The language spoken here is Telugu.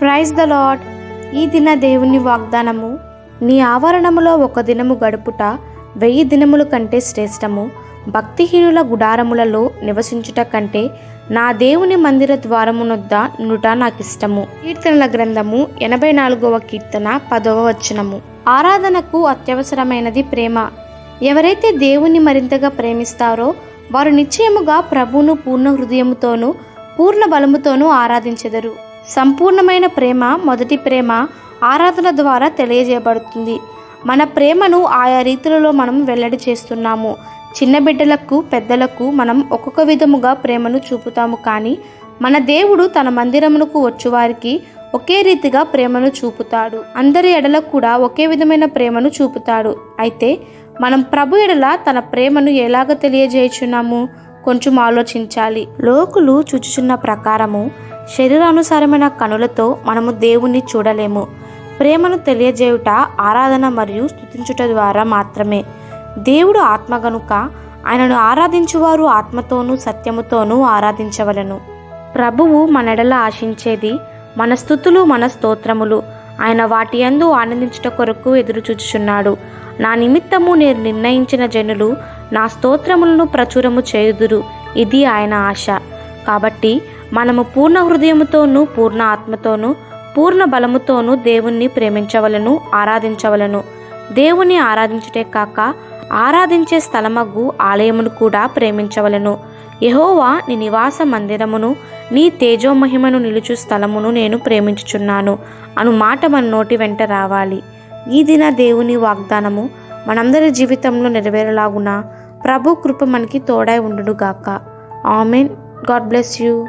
ప్రైజ్ ద లాడ్ ఈ దిన దేవుని వాగ్దానము నీ ఆవరణములో ఒక దినము గడుపుట వెయ్యి దినముల కంటే శ్రేష్టము భక్తిహీనుల గుడారములలో నివసించుట కంటే నా దేవుని మందిర ద్వారమునొద్ద నుట నాకిష్టము. కీర్తనల గ్రంథము ఎనభై నాలుగవ కీర్తన పదవ వచనము. ఆరాధనకు అత్యవసరమైనది ప్రేమ. ఎవరైతే దేవుని మరింతగా ప్రేమిస్తారో వారు నిశ్చయముగా ప్రభువును పూర్ణ హృదయముతోనూ పూర్ణ బలముతోనూ ఆరాధించెదరు. సంపూర్ణమైన ప్రేమ మొదటి ప్రేమ ఆరాధన ద్వారా తెలియజేయబడుతుంది. మన ప్రేమను ఆయా రీతులలో మనం వెల్లడి చేస్తున్నాము. చిన్న బిడ్డలకు పెద్దలకు మనం ఒక్కొక్క విధముగా ప్రేమను చూపుతాము కానీ మన దేవుడు తన మందిరమునకు వచ్చువారికి ఒకే రీతిగా ప్రేమను చూపుతాడు. అందరి ఎడల కూడా ఒకే విధమైన ప్రేమను చూపుతాడు. అయితే మనం ప్రభు ఎడల తన ప్రేమను ఎలాగ తెలియజేయుచున్నాము? కొంచెం ఆలోచించాలి. లోకులు చూచుచున్న ప్రకారము శరీరానుసారమైన కనులతో మనము దేవుణ్ణి చూడలేము. ప్రేమను తెలియజేయుట ఆరాధన మరియు స్తుతించుట ద్వారా మాత్రమే. దేవుడు ఆత్మ గనుక ఆయనను ఆరాధించువారు ఆత్మతోనూ సత్యముతోనూ ఆరాధించవలను. ప్రభువు మనడల ఆశించేది మన స్థుతులు మన స్తోత్రములు. ఆయన వాటి యందు ఆనందించుట కొరకు ఎదురుచూచుచున్నాడు నా నిమిత్తము నేను నిర్ణయించిన జనులు నా స్తోత్రములను ప్రచురము చేయుదురు. ఇది ఆయన ఆశ. కాబట్టి మనము పూర్ణ హృదయముతోనూ పూర్ణ ఆత్మతోనూ పూర్ణ బలముతోనూ దేవుణ్ణి ప్రేమించవలను ఆరాధించవలను. దేవుని ఆరాధించుటే కాక ఆరాధించే స్థలమగు ఆలయమును కూడా ప్రేమించవలను. యహోవా నీ నివాస మందిరమును నీ తేజోమహిమను నిలుచు స్థలమును నేను ప్రేమించుచున్నాను. అను మాట మన నోటి వెంట రావాలి. ఈ దిన దేవుని వాగ్దానము మనందరి జీవితంలో నెరవేరలాగున ప్రభు కృప మనకి తోడై ఉండుగాక ఆమెన్. God bless you.